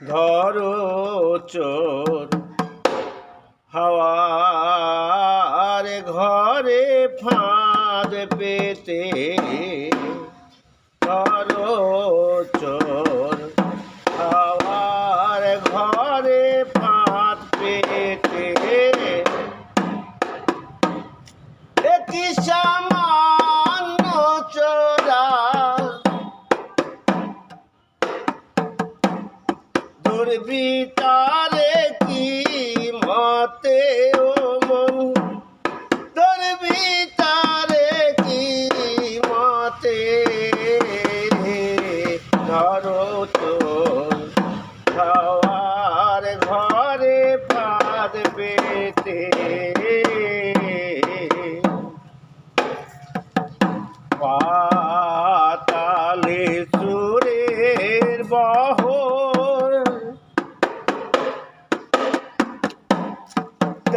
ধরো চোর। হাওয়ার ঘরে ফাঁদ পেতে ধরো চোর। দুর্বিতারে কি মতে ও মন? দুর্বিতারে কি মতে ধরো তো খাওয়ার ঘরে পাদ পেতে। পাতালে সুরের বহর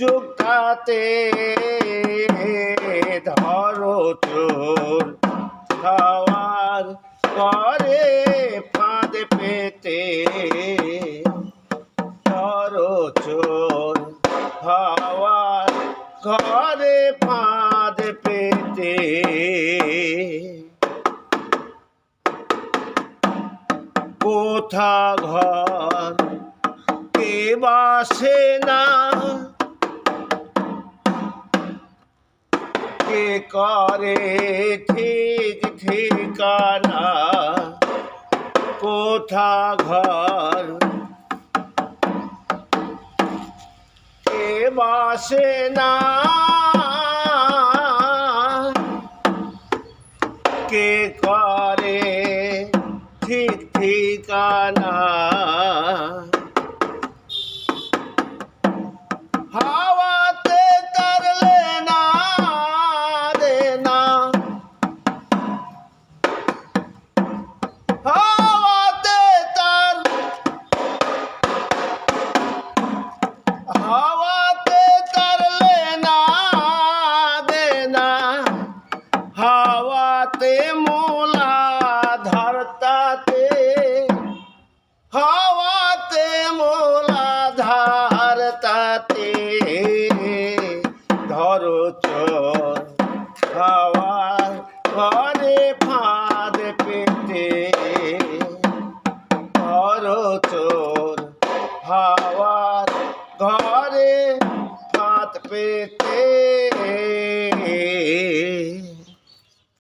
যুক্তাতে ধরো চোর। খাওয়ার করে ফাঁদ পেতে ধরো চোর। হাওয়ার ঘরে ফাঁদ পেতে কোথা ঘর? কে বাসে না কে করে ঠিক ঠিকানা। কোথা ঘর? কে বাসে না? কে করে? ঠিক ঠিকানা। হাওয়াতে মোলা ধরতাতে হাওয়াতে মোলা ধারতাতে ধরো চোর, হাওয়ার ঘরে ফাঁদ পেতে। ধরো চোর, হাওয়ার ঘরে ফাঁদ পেতে।